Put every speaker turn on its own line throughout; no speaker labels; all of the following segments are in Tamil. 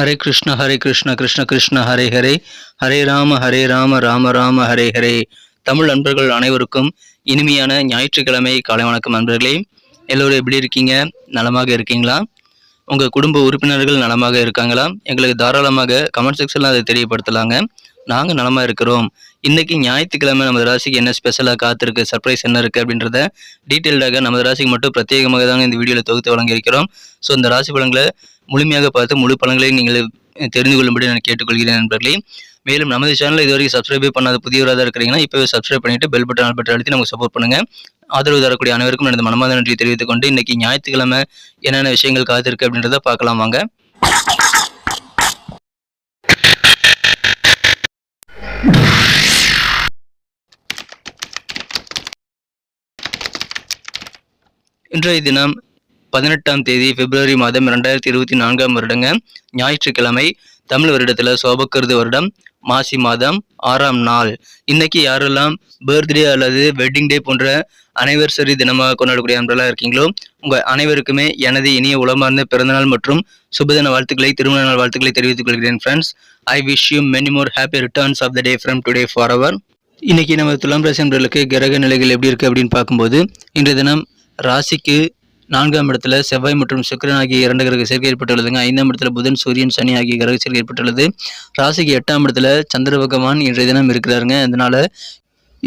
ஹரே கிருஷ்ண ஹரே கிருஷ்ண கிருஷ்ண கிருஷ்ண ஹரே ஹரே. ஹரே ராம ஹரே ராம ராம ராம ஹரே ஹரே. தமிழ் நண்பர்கள் அனைவருக்கும் இனிமையான ஞாயிற்றுக்கிழமை காலை வணக்கம் நண்பர்களே. எல்லோரும் எப்படி இருக்கீங்க? நலமாக இருக்கீங்களா? உங்கள் குடும்ப உறுப்பினர்கள் நலமாக இருக்காங்களா? எங்களுக்கு தாராளமாக கமெண்ட் செக்ஷனில் அதை தெரியப்படுத்தலாங்க. நாங்கள் நலமாக இருக்கிறோம். இன்றைக்கி ஞாயிற்றுக்கிழமை நமது ராசிக்கு என்ன ஸ்பெஷலாக காத்திருக்கு சர்ப்ரைஸ் என்ன இருக்குது அப்படின்றத டீட்டெயில்டாக நமது ராசிக்கு மட்டும் பிரத்யேகமாக தாங்க இந்த வீடியோவில் தொகுத்து வழங்கியிருக்கிறோம். ஸோ இந்த ராசி பலன்களை முழுமையாக பார்த்து முழு பலன்களையும் நீங்கள் தெரிந்து கொள்ளும்படி நான் கேட்டுக்கொள்கிறேன் நண்பர்களே. மேலும் நமது சேனலில் இதுவரைக்கும் சப்ஸ்கிரைபே பண்ணாத புதியவராக இருக்கிறீங்கன்னா இப்போவே சப்ஸ்கிரைப் பண்ணிட்டு பெல் பட்டன் பட்டன் அழுத்தி நமக்கு சப்போர்ட் பண்ணுங்க. ஆதரவு தரக்கூடிய அனைவருக்கும் எனது மனமார்ந்த நன்றியை தெரிவித்துக் கொண்டு இன்னைக்கு ஞாயிற்றுக்கிழமை என்னென்ன விஷயங்கள் காத்திருக்கு அப்படின்றத பார்க்கலாம் வாங்க. இன்றைய தினம் பதினெட்டாம் தேதி பிப்ரவரி மாதம் இரண்டாயிரத்தி இருபத்தி நான்காம் வருடங்க. ஞாயிற்றுக்கிழமை தமிழ் வருடத்தில் சோபக்கருது வருடம் மாசி மாதம் ஆறாம் நாள். இன்னைக்கு யாரெல்லாம் பர்த்டே அல்லது வெட்டிங் டே போன்ற அனைவர்சரி தினமாக கொண்டாடக்கூடிய அன்பெல்லாம் இருக்கீங்களோ உங்கள் அனைவருக்குமே எனது இனிய உளமார்ந்த பிறந்தநாள் மற்றும் சுபதின வாழ்த்துக்களை திருமண நாள் வாழ்த்துக்களை தெரிவித்துக் கொள்கிறேன் friends I wish you many more happy returns of the day from today for our இன்னைக்கு நம்ம துலாம் ராசி நண்பர்களுக்கு கிரக நிலைகள் எப்படி இருக்குது அப்படின்னு பார்க்கும்போது இன்றைய தினம் ராசிக்கு நான்காம் இடத்துல செவ்வாய் மற்றும் சுக்கிரன் ஆகிய இரண்டு கிரக சேர்க்கை ஏற்பட்டுள்ளதுங்க. ஐந்தாம் இடத்துல புதன் சூரியன் சனி ஆகிய கிரக சேர்க்கை ஏற்பட்டுள்ளது. ராசிக்கு எட்டாம் இடத்துல சந்திர பகவான் இன்றைய தினம் இருக்கிறாருங்க. அதனால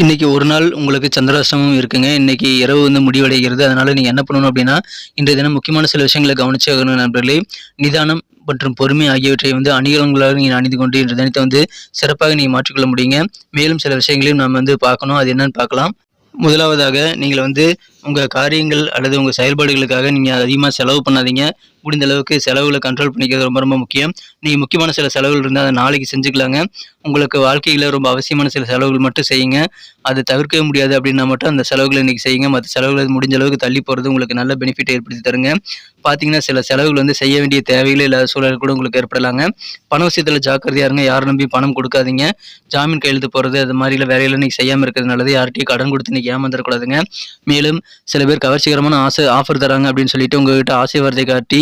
இன்றைக்கி ஒரு நாள் உங்களுக்கு சந்திராசிரமம் இருக்குங்க. இன்றைக்கி இரவு வந்து முடிவடைகிறது. அதனால் நீங்கள் என்ன பண்ணணும் அப்படின்னா இன்றைய தினம் முக்கியமான சில விஷயங்களை கவனிச்சாகணும் நண்பர்களே. நிதானம் மற்றும் பொறுமை ஆகியவற்றை வந்து அணிகலங்களாக நீங்கள் அணிந்து கொண்டு இன்றைய தினத்தை வந்து சிறப்பாக நீங்கள் மாற்றிக்கொள்ள முடியுங்க. மேலும் சில விஷயங்களையும் நம்ம வந்து பார்க்கணும். அது என்னன்னு பார்க்கலாம். முதலாவதாக நீங்கள் வந்து உங்கள் காரியங்கள் அல்லது உங்கள் செயல்பாடுகளுக்காக நீங்கள் அதிகமாக செலவு பண்ணாதீங்க. முடிந்த அளவுக்கு செலவுகளை கண்ட்ரோல் பண்ணிக்கிறது ரொம்ப ரொம்ப முக்கியம். நீங்கள் முக்கியமான சில செலவுகள் இருந்தால் அதை நாளைக்கு செஞ்சுக்கலாங்க. உங்களுக்கு வாழ்க்கையில் ரொம்ப அவசியமான சில செலவுகள் மட்டும் செய்யுங்க. அது தவிர்க்கவே முடியாது அப்படின்னா மட்டும் அந்த செலவுகளை இன்றைக்கி செய்யுங்க. மற்ற செலவுகளை முடிஞ்ச அளவுக்கு தள்ளி போகிறது உங்களுக்கு நல்ல பெனிஃபிட் ஏற்படுத்தி தருங்க. பார்த்தீங்கன்னா சில செலவுகள் வந்து செய்ய வேண்டிய தேவைகளே இல்லாத சூழல் கூட உங்களுக்கு ஏற்படலாங்க. பண விஷயத்தில் ஜாக்கிரதையாக இருங்க. யாரும் நம்பி பணம் கொடுக்காதீங்க. ஜாமீன் கையெழுத்து போகிறது அது மாதிரில வேலையில் நீங்கள் செய்யாமல் இருக்கிறது நல்லது. யார்கிட்டயும் கடன் கொடுத்து இன்றைக்கி ஏமாந்துடக்கூடாதுங்க. மேலும் சில பேர் கவர்ச்சிகரமான ஆசை ஆஃபர் தராங்க அப்படின்னு சொல்லிட்டு உங்ககிட்ட ஆசை வார்த்தை காட்டி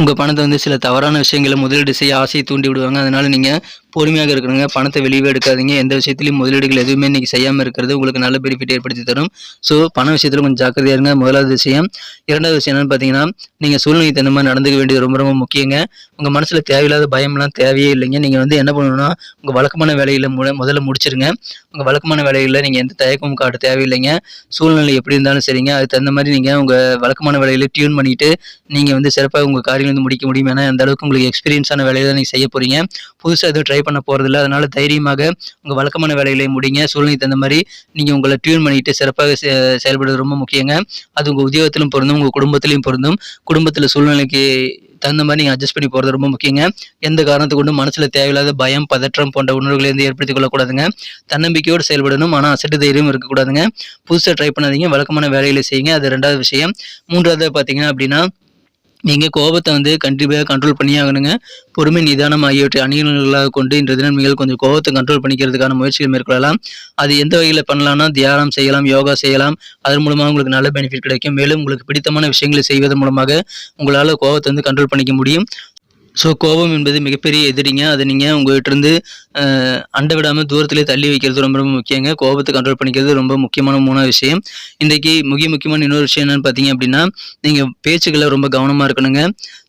உங்கள் பணத்தை வந்து சில தவறான விஷயங்களை முதலீடு செய்ய ஆசையை தூண்டி விடுவாங்க. அதனால் நீங்கள் பொறுமையாக இருக்கணுங்க. பணத்தை வெளியே எடுக்காதீங்க. எந்த விஷயத்துலையும் முதலீடுகள் எதுவுமே நீங்கள் செய்யாமல் இருக்கிறது உங்களுக்கு நல்ல பெனிஃபிட் ஏற்படுத்தி தரும். ஸோ பண விஷயத்தில் கொஞ்சம் ஜாக்கிரதையாக இருங்க. முதலாவது விஷயம். இரண்டாவது விஷயம் என்னென்னு பார்த்தீங்கன்னா நீங்கள் சூழ்நிலை தகுந்த மாதிரி நடந்துக்க வேண்டியது ரொம்ப ரொம்ப முக்கியங்க. உங்கள் மனசில் தேவையில்லாத பயம்லாம் தேவையே இல்லைங்க. நீங்கள் வந்து என்ன பண்ணணும்னா உங்கள் வழக்கமான வேலையில் முத முதல்ல முடிச்சிருங்க. உங்கள் வழக்கமான வேலைகளில் நீங்கள் எந்த தயக்கமும் காட்ட தேவையில்லைங்க. சூழ்நிலை எப்படி இருந்தாலும் சரிங்க. அதுக்கு தகுந்த மாதிரி நீங்கள் உங்கள் வழக்கமான வேலையில் டியூன் பண்ணிவிட்டு நீங்கள் வந்து சிறப்பாக உங்கள் காரியங்கள் வந்து முடிக்க முடியும் ஏன்னா அந்த அளவுக்கு உங்களுக்கு எக்ஸ்பீரியன்ஸான வேலையை தான் நீங்கள் செய்ய போகிறீங்க புதுசாக எதுவும் ட்ரை பண்ண போகிறதில்ல அதனால் தைரியமாக உங்கள் வழக்கமான வேலைகளை முடிங்க. சூழ்நிலை தகுந்த மாதிரி நீங்கள் உங்களை டியூன் பண்ணிட்டு சிறப்பாக செ- செயல்படுறது ரொம்ப முக்கியங்க. அது உங்கள் உத்தியோகத்திலும் பொருந்தும் உங்கள் குடும்பத்திலையும் பொருந்தும். குடும்பத்தில் சூழ்நிலைக்கு தகுந்த மாதிரி நீங்கள் அட்ஜஸ்ட் பண்ணி போகிறது ரொம்ப முக்கியங்க. எந்த காரணத்தை கொண்டு மனசில் தேவையில்லாத பயம் பதற்றம் போன்ற உணர்வுகளை வந்து ஏற்படுத்திக் கொள்ளக்கூடாதுங்க. தன்னம்பிக்கையோடு செயல்படணும். ஆனால் அசட்டு தைரியம் இருக்கக்கூடாதுங்க. புதுசாக ட்ரை பண்ணாதீங்க. வழக்கமான வேலைகளை செய்யுங்க. அது ரெண்டாவது விஷயம். மூன்றாவது பார்த்தீங்க அப்படின்னா நீங்கள் கோபத்தை வந்து கண்டிப்பாக கண்ட்ரோல் பண்ணி ஆகணுங்க பொறுமை நிதானம் ஆகியவற்றை அணிகளாக கொண்டு இன்றைய தினம் நீங்கள் கொஞ்சம் கோபத்தை கண்ட்ரோல் பண்ணிக்கிறதுக்கான முயற்சிகள் மேற்கொள்ளலாம். அது எந்த வகையில் பண்ணலாம்னா தியானம் செய்யலாம் யோகா செய்யலாம். அதன் மூலமாக உங்களுக்கு நல்ல பெனிஃபிட் கிடைக்கும். மேலும் உங்களுக்கு பிடித்தமான விஷயங்களை செய்வதன் மூலமாக உங்களால் கோபத்தை வந்து கண்ட்ரோல் பண்ணிக்க முடியும். ஸோ கோபம் என்பது மிகப்பெரிய எதிரிங்க. அதை நீங்கள் உங்கள்கிட்ட இருந்து விடாமல் தூரத்திலே தள்ளி வைக்கிறது ரொம்ப ரொம்ப முக்கியங்க. கோபத்தை கண்ட்ரோல் பண்ணிக்கிறது ரொம்ப முக்கியமான மூணாவது விஷயம். இன்றைக்கி முக்கிய முக்கியமான இன்னொரு விஷயம் என்னென்னு பார்த்தீங்க அப்படின்னா நீங்கள் பேச்சுக்களை ரொம்ப கவனமாக இருக்கணுங்க.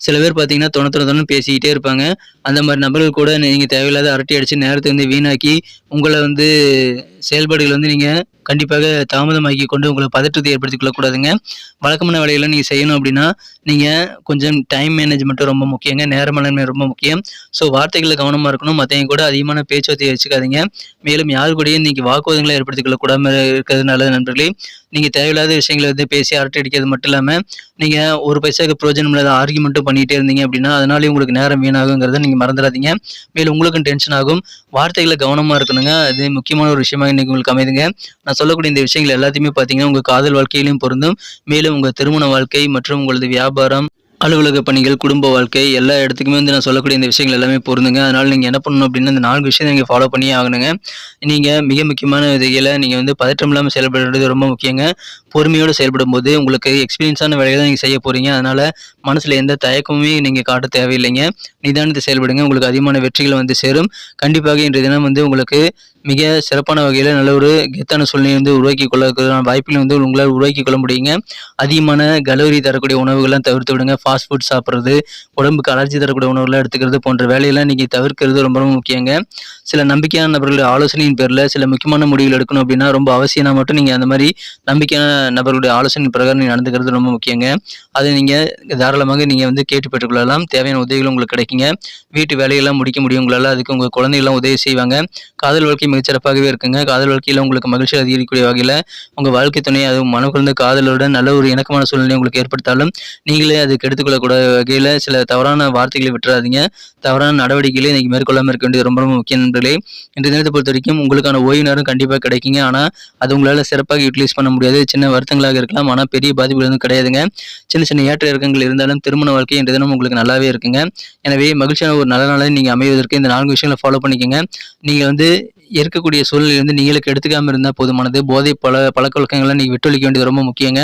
சில பேர் பார்த்தீங்கன்னா தொண தொண தொண பேசிக்கிட்டே இருப்பாங்க. அந்த மாதிரி நபர்கள் கூட நீங்கள் தேவையில்லாத அரட்டை அடித்து நேரத்தை வந்து வீணாக்கி உங்களை வந்து செயல்பாடுகள் வந்து நீங்கள் கண்டிப்பாக தாமதமாக்கி கொண்டு உங்களை பதற்றத்தை ஏற்படுத்திக் கொள்ளக்கூடாதுங்க. வழக்கமான வேலைகளை நீங்கள் செய்யணும் அப்படின்னா நீங்கள் கொஞ்சம் டைம் மேனேஜ்மெண்ட்டும் ரொம்ப முக்கியங்க. நேர மேலாண்மை ரொம்ப முக்கியம். ஸோ வார்த்தைகளில் கவனமாக இருக்கணும். மற்றவங்க கூட அதிகமான பேச்சுவார்த்தையை வச்சுக்காதீங்க. மேலும் யார் கூடயும் நீங்கள் வாக்குவாதங்களை ஏற்படுத்திக் கொள்ளக்கூடாமல் இருக்கிறது நல்லது நண்பர்களே நீங்கள் தேவையில்லாத விஷயங்களை வந்து பேசி அரட்டை அடிக்கிறது மட்டும் இல்லாமல் நீங்கள் ஒரு பைசாக்கு பிரோஜனம் இல்லாத ஆர்குமெண்ட்டும் பண்ணிகிட்டே இருந்தீங்க அப்படின்னா அதனாலே உங்களுக்கு நேரம் வீணாகுங்கிறத நீங்கள் மறந்துடாதீங்க. மேலும் உங்களுக்கும் டென்ஷன் ஆகும். வார்த்தைகளை கவனமாக இருக்கணுங்க. அது முக்கியமான ஒரு விஷயமா இன்னைக்கு உங்களுக்கு அமைதுங்க. நான் சொல்லக்கூடிய இந்த விஷயங்கள் எல்லாத்தையுமே பார்த்தீங்கன்னா உங்கள் காதல் வாழ்க்கையிலும் பொருந்தும். மேலும் உங்கள் திருமண வாழ்க்கை மற்றும் உங்களது வியாபாரம் அலுவலக பணிகள் குடும்ப வாழ்க்கை எல்லா இடத்துக்குமே வந்து நான் சொல்லக்கூடிய இந்த விஷயங்கள் எல்லாமே பொருந்துங்க. அதனால் நீங்கள் என்ன பண்ணணும் அப்படின்னா இந்த நான்கு விஷயம் நீங்கள் ஃபாலோ பண்ணி ஆகணுங்க. நீங்கள் மிக முக்கியமான விதைகளை நீங்கள் வந்து பதற்றம் இல்லாமல் செயல்படுறது ரொம்ப முக்கியங்க. பொறுமையோடு செயல்படும் போது உங்களுக்கு எக்ஸ்பீரியன்ஸான வேலையை தான் நீங்கள் செய்ய போகிறீங்க அதனால் மனசில் எந்த தயக்கமுமே நீங்கள் காட்ட தேவையில்லைங்க. நிதானத்தை செயல்படுங்க. உங்களுக்கு அதிகமான வெற்றிகள் வந்து சேரும். கண்டிப்பாக இன்றைய தினம் வந்து உங்களுக்கு மிக சிறப்பான வகையில் நல்ல ஒரு கெத்தான சூழ்நிலை வந்து உருவாக்கி கொள்ளக்கூடிய வாய்ப்புகளை வந்து உங்களால் உருவாக்கி கொள்ள முடியுங்க. அதிகமான கலோரி தரக்கூடிய உணவுகள்லாம் தவிர்த்து விடுங்க. ஃபாஸ்ட் ஃபுட் சாப்பிட்றது உடம்புக்கு அலர்ஜி தரக்கூடிய உணவுகளை எடுத்துக்கிறது போன்ற வேலையெல்லாம் நீங்கள் தவிர்க்கிறது ரொம்ப ரொம்ப முக்கியங்க. சில நம்பிக்கையான நபர்களுடைய ஆலோசனையின் பேரில் சில முக்கியமான முடிவுகள் எடுக்கணும் அப்படின்னா ரொம்ப அவசியம்னா மட்டும் நீங்கள் அந்த மாதிரி நம்பிக்கையான நபர்களுடைய ஆலோசனை பிரகாரம் நீங்கள் நடந்துக்கிறது ரொம்ப முக்கியங்க. அதை நீங்கள் தாராளமாக நீங்கள் வந்து கேட்டு பெற்றுக்கொள்ளலாம். தேவையான உதவிகள் உங்களுக்கு கிடைக்குங்க. வீட்டு வேலையெல்லாம் முடிக்க முடியும். உங்களால் அதுக்கு உங்கள் குழந்தைகள்லாம் உதவி செய்வாங்க. காதல் வாழ்க்கை மிகச்சிறப்பாகவே இருக்குங்க. காதல் வாழ்க்கையில் உங்களுக்கு மகிழ்ச்சி அதிகரிக்கக்கூடிய வகையில் உங்கள் வாழ்க்கை துணை அதுவும் மன குழந்தை காதலுடன் நல்ல ஒரு இணக்கமான சூழ்நிலை உங்களுக்கு ஏற்படுத்தாலும் நீங்களே அதுக்கு எடுத்துக்கொள்ளக்கூடிய வகையில் சில தவறான வார்த்தைகளை விட்டுறாதீங்க. தவறான நடவடிக்கைகளை இன்றைக்கி மேற்கொள்ளாமல் இருக்க வேண்டியது ரொம்ப ரொம்ப முக்கிய நண்பர்களே. இன்றைய தினத்தை பொறுத்த வரைக்கும் உங்களுக்கான ஓய்வு நேரம் கண்டிப்பாக கிடைக்குங்க. ஆனால் அது உங்களால் சிறப்பாக யூட்டிலைஸ் பண்ண முடியாது. சின்ன வருத்தங்களாக இருக்கலாம். ஆனால் பெரிய பாதிப்புகள் எதுவும் கிடையாதுங்க. சின்ன சின்ன ஏற்ற இறக்கங்கள் இருந்தாலும் திருமண வாழ்க்கை இன்றைய தினம் உங்களுக்கு நல்லாவே இருக்குங்க. எனவே மகிழ்ச்சியான ஒரு நல்ல நாளை நீங்கள் அமைவதற்கு இந்த நான்கு விஷயங்களை ஃபாலோ பண்ணிக்கோங்க. நீங்கள் வந்து இருக்கக்கூடிய சூழ்நிலையிலேருந்து நீங்களுக்கு எடுத்துக்காமல் இருந்தால் போதுமானது. போதை பல பழக்க வழக்கங்களை நீங்கள் விட்டொழிக்க வேண்டியது ரொம்ப முக்கியங்க.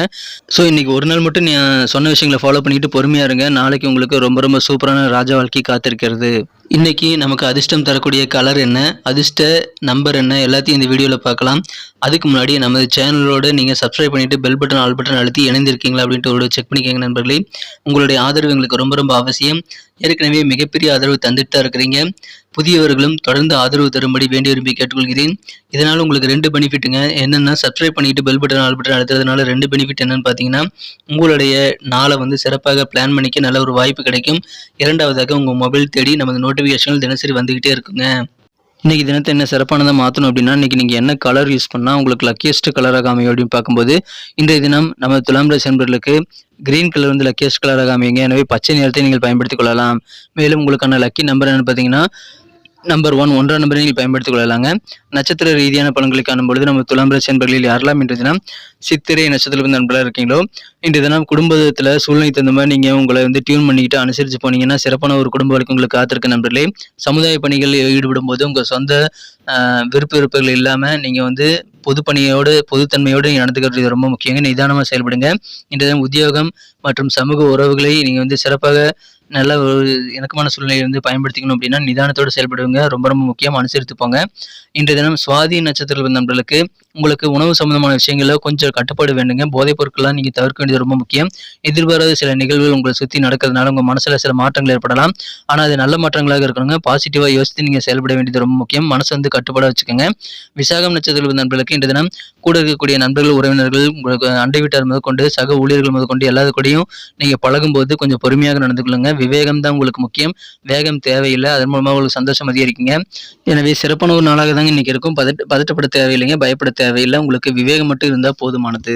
ஸோ இன்றைக்கி ஒரு நாள் மட்டும் நீ சொன்ன விஷயங்களை ஃபாலோ பண்ணிட்டு பொறுமையாக இருங்க. நாளைக்கு உங்களுக்கு ரொம்ப ரொம்ப சூப்பரான ராஜா வாழ்க்கை காத்திருக்கிறது. இன்றைக்கி நமக்கு அதிர்ஷ்டம் தரக்கூடிய கலர் என்ன? அதிர்ஷ்ட நம்பர் என்ன? எல்லாத்தையும் இந்த வீடியோவில் பார்க்கலாம். அதுக்கு முன்னாடி நமது சேனலோடு நீங்கள் சப்ஸ்கிரைப் பண்ணிவிட்டு பெல் பட்டன் ஆல் பட்டன் அழுத்தி இணைந்திருக்கீங்களா அப்படின்ட்டு ஒரு செக் பண்ணிக்கோங்க நண்பர்களே. உங்களுடைய ஆதரவு எங்களுக்கு ரொம்ப ரொம்ப அவசியம். ஏற்கனவே மிகப்பெரிய ஆதரவு தந்துட்டு தான் இருக்கிறீங்க. புதியவர்களும் தொடர்ந்து ஆதரவு தரும்படி வேண்டி விரும்பி கேட்டுக்கொள்கிறேன். இதனால் உங்களுக்கு ரெண்டு பெனிஃபிட்டுங்க என்னென்னா சப்ஸ்கிரைப் பண்ணிட்டு பெல் பட்டன் ஆல் பட்டன் அழுத்துறதுனால ரெண்டு பெனிஃபிட் என்னன்னு பார்த்தீங்கன்னா உங்களுடைய நாளை வந்து சிறப்பாக பிளான் பண்ணிக்க நல்ல ஒரு வாய்ப்பு கிடைக்கும். இரண்டாவதாக உங்கள் மொபைல் தேடி நமது நோட்டிஃபிகேஷன்கள் தினசரி வந்துக்கிட்டே இருக்குங்க. இன்றைக்கி தினத்தை என்ன சிறப்பானதாக மாற்றணும் அப்படின்னா இன்னைக்கு நீங்கள் என்ன கலர் யூஸ் பண்ணால் உங்களுக்கு லக்கியஸ்ட் கலராக அமையும் அப்படின்னு பார்க்கும்போது இன்றைய தினம் நம்ம துலாம் ராசி என்பர்களுக்கு கிரீன் கலர் வந்து லக்கியஸ்ட் கலராக அமையுங்க. எனவே பச்சை நிறத்தை நீங்கள் பயன்படுத்திக் கொள்ளலாம். மேலும் உங்களுக்கான லக்கி நம்பர் என்னென்னு பார்த்தீங்கன்னா நம்பர் ஒன் ஒன்றாம் நம்பரை நீங்கள் பயன்படுத்திக் கொள்ளலாங்க. நட்சத்திர ரீதியான பலன்களை காணும் பொழுது நம்ம துலாம் ராசி யாரெல்லாம் இன்றைய தினம் சித்திரை நட்சத்திரம் வந்து நண்பர்களாக இருக்கீங்களோ இன்றைய தினம் குடும்பத்தில் சூழ்நிலை தகுந்த மாதிரி நீங்கள் உங்களை வந்து டியூன் பண்ணிக்கிட்டு அனுசரித்து போனீங்கன்னா சிறப்பான ஒரு குடும்ப வாழ்க்கை உங்களுக்கு காத்திருக்க நண்பர்களே. சமுதாய பணிகளில் ஈடுபடும் போது உங்கள் சொந்த விருப்ப விருப்பங்கள் இல்லாமல் நீங்கள் வந்து பொதுப்பணியோடு பொதுத்தன்மையோடு நீங்கள் நடந்துக்கிறது ரொம்ப முக்கியங்க. நிதானமாக செயல்படுங்க. இன்றைய தினம் உத்தியோகம் மற்றும் சமூக உறவுகளை நீங்கள் வந்து சிறப்பாக நல்ல ஒரு இணக்கமான சூழ்நிலையை வந்து பயன்படுத்திக்கணும் அப்படின்னா நிதானத்தோடு செயல்படுவங்க. ரொம்ப ரொம்ப முக்கியம் அனுசரித்து போங்க இன்றைய தினம் சுவாதி நட்சத்திர நண்பர்களுக்கு உங்களுக்கு உணவு சம்பந்தமான விஷயங்களில் கொஞ்சம் கட்டுப்பாடு வேண்டுங்க. போதைப் பொருட்கள்லாம் நீங்கள் தவிர்க்க வேண்டியது ரொம்ப முக்கியம். எதிர்பாராத சில நிகழ்வுகள் உங்களை சுற்றி நடக்கிறதுனால உங்கள் மனசில் சில மாற்றங்கள் ஏற்படலாம். ஆனால் அது நல்ல மாற்றங்களாக இருக்கணுங்க. பாசிட்டிவாக யோசித்து நீங்கள் செயல்பட வேண்டியது ரொம்ப முக்கியம். மனசு வந்து கட்டுப்பாடாக வச்சுக்கோங்க. விசாகம் நட்சத்திர நண்பர்களுக்கு இன்றைய தினம் கூட இருக்கக்கூடிய நண்பர்கள் உறவினர்கள் உங்களுக்கு அண்டை வீட்டார் முதற்கொண்டு சக ஊழியர்கள் முதற்கொண்டு எல்லாத்துக்கூடையும் நீங்கள் பழகும்போது கொஞ்சம் பொறுமையாக நடந்து கொள்ளுங்க விவேகம் தான் உங்களுக்கு முக்கியம். வேகம் தேவையில்லை. அதன் மூலமாக உங்களுக்கு சந்தோஷம் அதிகரிக்குங்க. எனவே சிறப்பான ஒரு நாளாக தாங்க இன்னைக்கு இருக்கும். பதட்ட பதட்டப்பட தேவையில்லைங்க. பயப்பட தேவையில்லை. உங்களுக்கு விவேகம் மட்டும் இருந்தால் போதுமானது.